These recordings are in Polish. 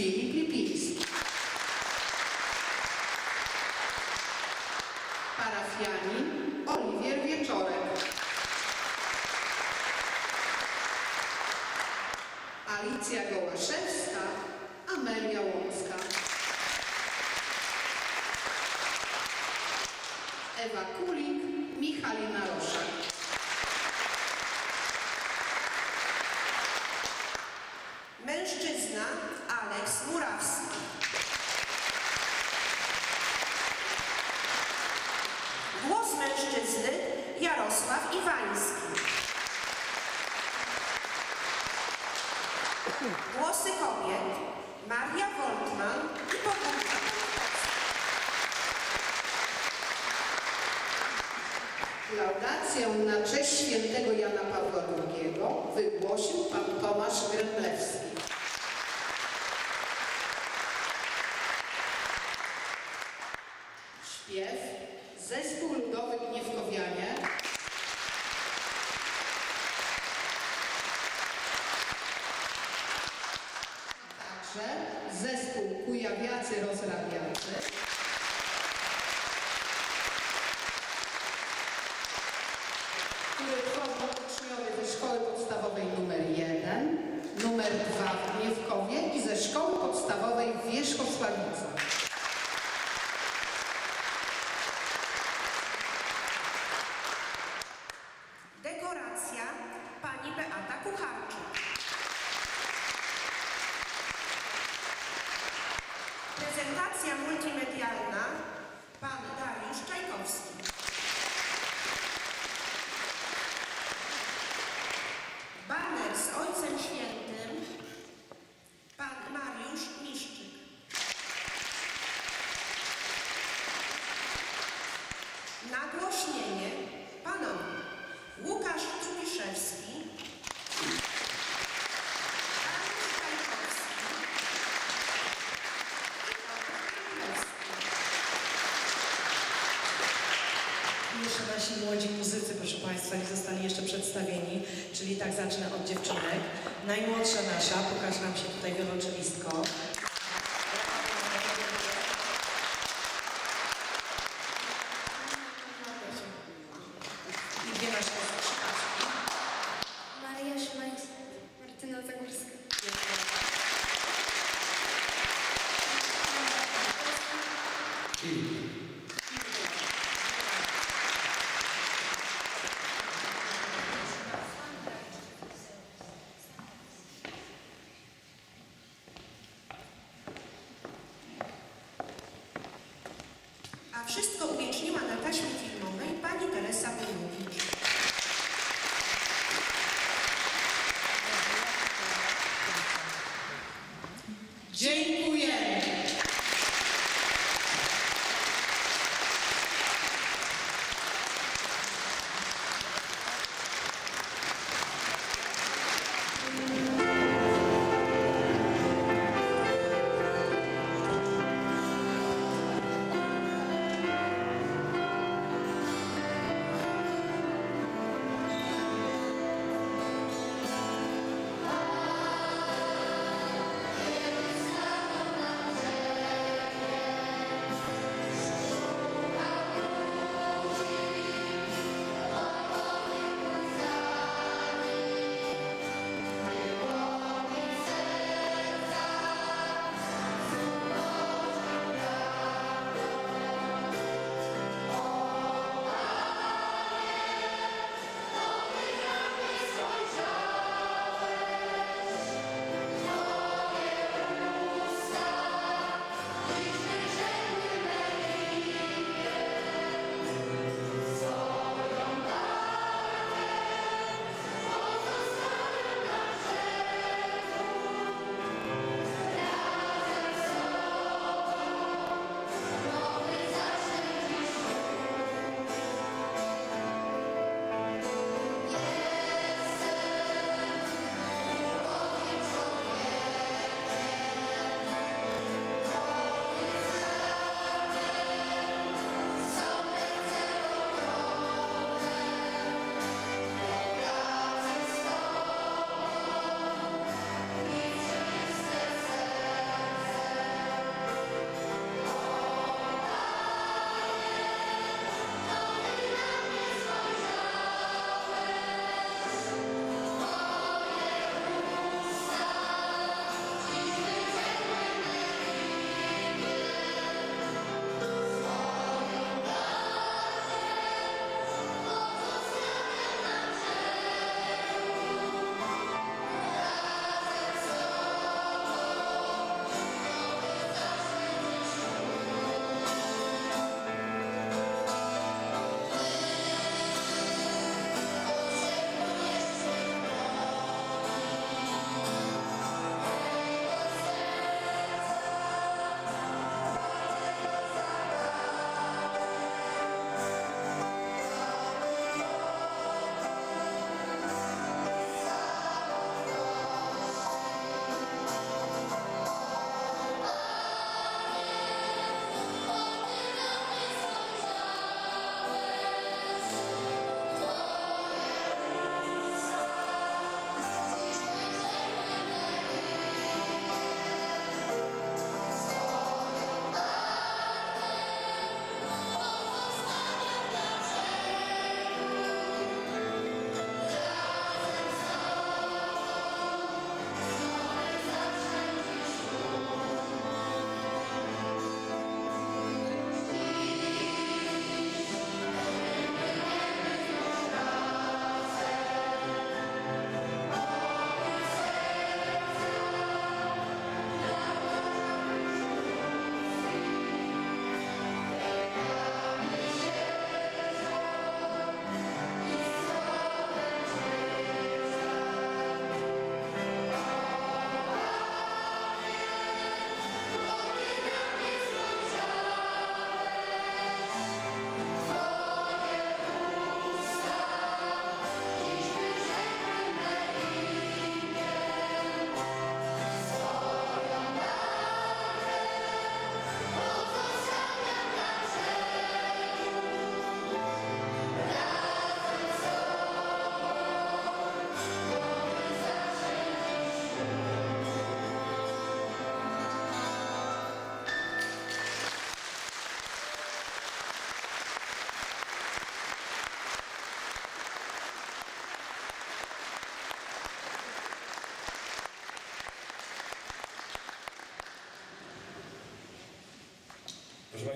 Filip Lipiński. Parafianin Oliwier Wieczorek. Alicja Gołaszewska, Amelia Łącka. Ewa Kulik, Michalina Roszak. Mężczyzna Aleks Murawski. Głos mężczyzny Jarosław Iwański. Głosy kobiet Maria Woltman i Bogusza Laudację na cześć świętego Jana Pawła II wygłosił pan Tomasz Gremlewski. Szkoły podstawowej w Wierzchosławicach. Przedstawieni, czyli tak zacznę od dziewczynek. Najmłodsza nasza, pokaż nam się tutaj wiolonczelistko.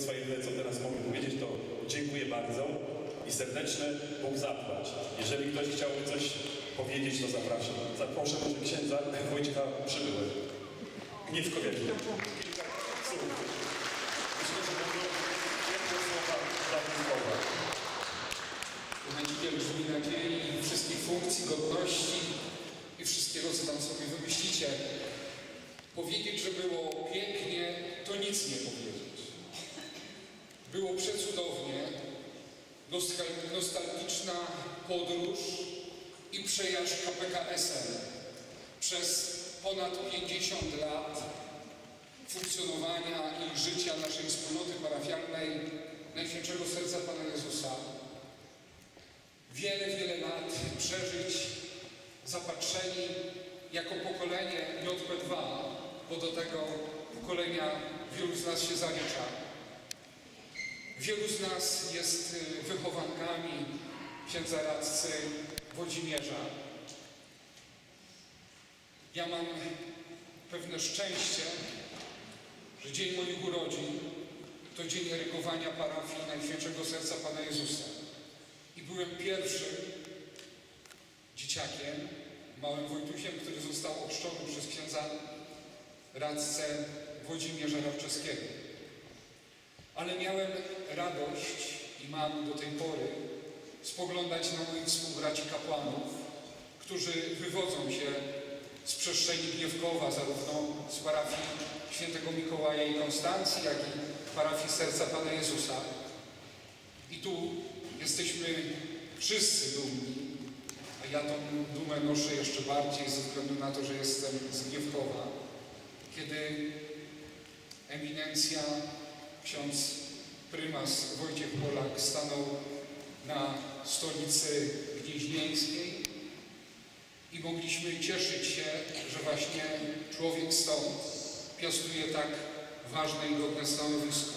Państwa, jedyne co teraz mogę powiedzieć to dziękuję bardzo i serdeczne Bóg zapłać. Jeżeli ktoś chciałby coś powiedzieć, to zapraszam. Zaproszę może księdza Wojciecha Przybyły. Gniewkowiaki. Kilka słów. Myślę, że piękne słowa. Kochani, wielbrzmi nadziei, wszystkich funkcji, godności i wszystkiego, co tam sobie wymyślicie. Powiedzieć, że było pięknie, to nic nie powiedzieć. Było przecudownie, nostal- nostalgiczna podróż i przejażdżka PKS-em przez ponad 50 lat funkcjonowania i życia naszej wspólnoty parafialnej Najświętszego Serca Pana Jezusa. Wiele, wiele lat przeżyć zapatrzeni jako pokolenie JP2, bo do tego pokolenia wielu z nas się zalicza. Wielu z nas jest y, wychowankami księdza radcy Włodzimierza. Ja mam pewne szczęście, że dzień moich urodzin to dzień erykowania parafii Najświętszego Serca Pana Jezusa. I byłem pierwszym dzieciakiem, małym Wojtusiem, który został ochrzczony przez księdza radcę Włodzimierza Rawczewskiego. Ale miałem radość i mam do tej pory spoglądać na moich współbraci kapłanów, którzy wywodzą się z przestrzeni Gniewkowa, zarówno z parafii świętego Mikołaja i Konstancji, jak i parafii Serca Pana Jezusa. I tu jesteśmy wszyscy dumni, a ja tą dumę noszę jeszcze bardziej ze względu na to, że jestem z Gniewkowa, kiedy eminencja ksiądz prymas Wojciech Polak stanął na stolicy gnieźnieńskiej i mogliśmy cieszyć się, że właśnie człowiek stąd piastuje tak ważne i godne stanowisko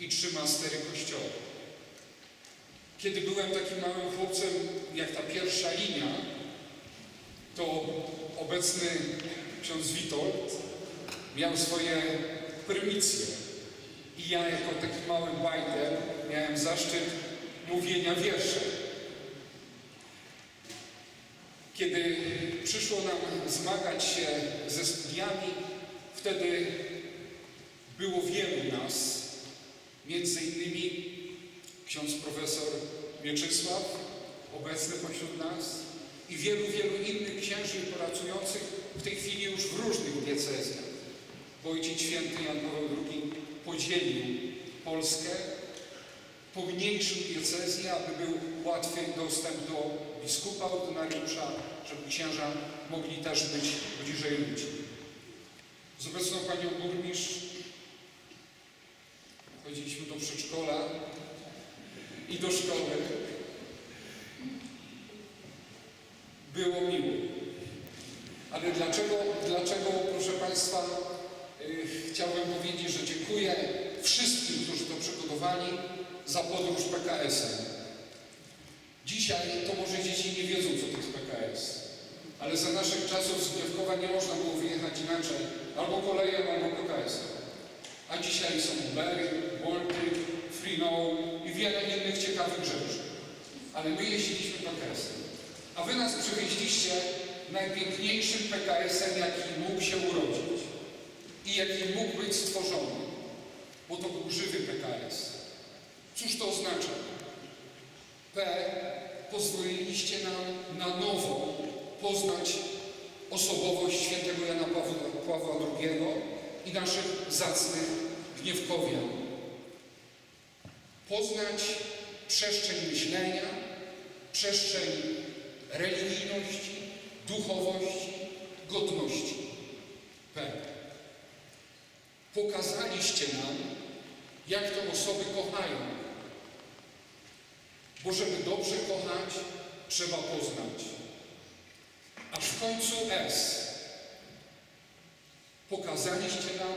i trzyma stery kościoła. Kiedy byłem takim małym chłopcem, jak ta pierwsza linia, to obecny ksiądz Witold miał swoje prymisje. I ja jako taki mały bajter miałem zaszczyt mówienia wierszy. Kiedy przyszło nam zmagać się ze studiami, wtedy było wielu nas, między innymi ksiądz profesor Mieczysław, obecny pośród nas i wielu, wielu innych księży pracujących w tej chwili już w różnych diecezjach. Ojciec Święty Jan Paweł II podzielił Polskę po mniejszym diecezji, aby był łatwy dostęp do biskupa ordynariusza, żeby księża mogli też być bliżej ludzi. Z obecną panią burmistrz chodziliśmy do przedszkola i do szkoły. Było miło. Ale dlaczego, dlaczego proszę Państwa, chciałbym powiedzieć, że dziękuję wszystkim, którzy to przygotowali za podróż PKS-em. Dzisiaj to może dzieci nie wiedzą, co to jest PKS. Ale za naszych czasów z Gniewkowa nie można było wyjechać inaczej. Albo koleją, albo PKS-em. A dzisiaj są Ubery, Wolty, Freenow i wiele innych ciekawych rzeczy. Ale my jeździliśmy PKS-em. A wy nas przywieźliście najpiękniejszym PKS-em, jaki mógł się urodzić i jaki mógł być stworzony. Bo to był żywy PKS. Cóż to oznacza? P. Pozwoliliście nam na nowo poznać osobowość świętego Jana Pawła, Pawła II i naszych zacnych gniewkowian. Poznać przestrzeń myślenia, przestrzeń religijności, duchowości, godności. P. Pokazaliście nam, jak to osoby kochają. Bo żeby dobrze kochać, trzeba poznać. Aż w końcu S. Pokazaliście nam,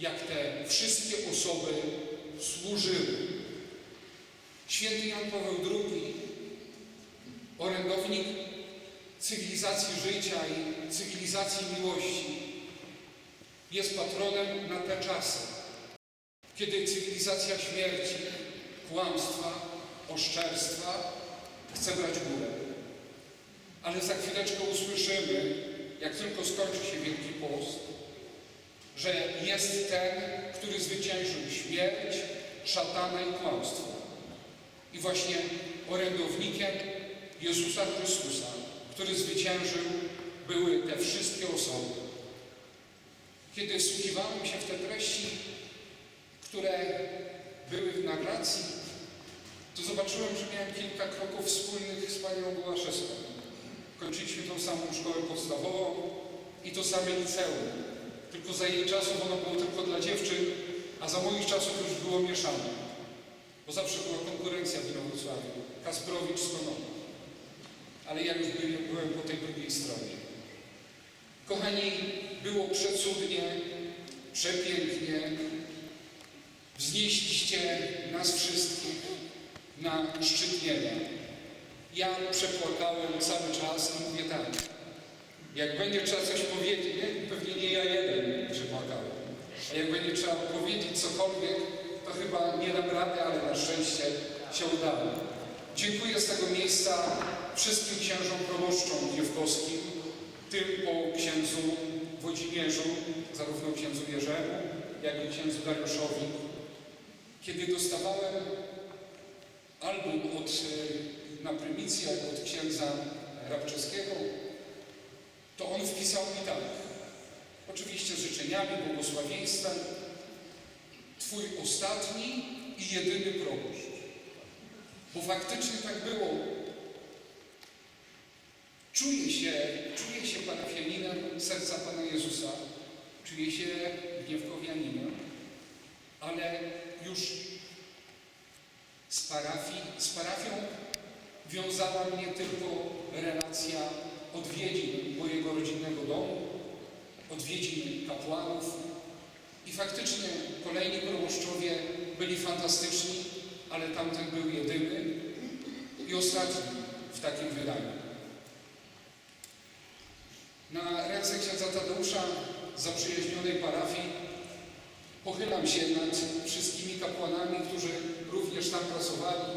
jak te wszystkie osoby służyły. Święty Jan Paweł II, orędownik cywilizacji życia i cywilizacji miłości, jest patronem na te czasy. kiedy cywilizacja śmierci, kłamstwa, oszczerstwa chce brać górę. Ale za chwileczkę usłyszymy, jak tylko skończy się Wielki Post, że jest ten, który zwyciężył śmierć, szatana i kłamstwo. I właśnie orędownikiem Jezusa Chrystusa, który zwyciężył, były te wszystkie osoby. Kiedy wsłuchiwałem się w te treści, które były w narracji, to zobaczyłem, że miałem kilka kroków wspólnych z panią Gołaszewską. Kończyliśmy tą samą szkołę podstawową i to same liceum. Tylko za jej czasów ono było tylko dla dziewczyn, a za moich czasów już było mieszane. Bo zawsze była konkurencja w Wrocławiu. Kasprowicz z Konopa. Ale ja już byłem po tej drugiej stronie. Kochani, było przecudnie, przepięknie. Wznieśliście nas wszystkich na szczyt nieba. Ja przepłakałem cały czas i mówię tak. Jak będzie trzeba coś powiedzieć, nie? pewnie nie ja jeden przepłakałem. A jak będzie trzeba powiedzieć cokolwiek, to chyba nie dam rady, ale na szczęście się udało. Dziękuję z tego miejsca wszystkim księżom proboszczom dziewkowskim, tym po księdzu Włodzimierzu, zarówno księdzu Jerzemu, jak i księdzu Dariuszowi. Kiedy dostawałem album od, e, na prymicję od księdza Rabczewskiego, to on wpisał mi tak. Oczywiście z życzeniami, błogosławieństwem. Twój ostatni i jedyny proboszcz. Bo faktycznie tak było. Czuję się, czuję się parafianinem serca Pana Jezusa. Czuję się gniewkowianinem. Ale już z parafii, z parafią wiązała mnie tylko relacja odwiedzin mojego rodzinnego domu, odwiedzin kapłanów i faktycznie kolejni proboszczowie byli fantastyczni, ale tamten był jedyny i ostatni w takim wydaniu. Na ręce księdza Tadeusza zaprzyjaźnionej parafii pochylam się nad wszystkimi kapłanami, którzy również tam pracowali.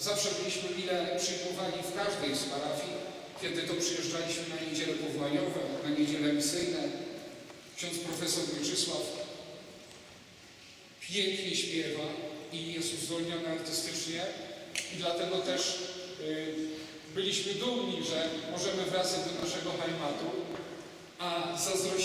Zawsze byliśmy mile przyjmowani w każdej z parafii, kiedy to przyjeżdżaliśmy na niedziele powołaniowe, na niedziele misyjne. Ksiądz profesor Mieczysław pięknie śpiewa i jest uzdolniony artystycznie i dlatego też y, byliśmy dumni, że możemy wracać do naszego hajmatu, a zazdrościli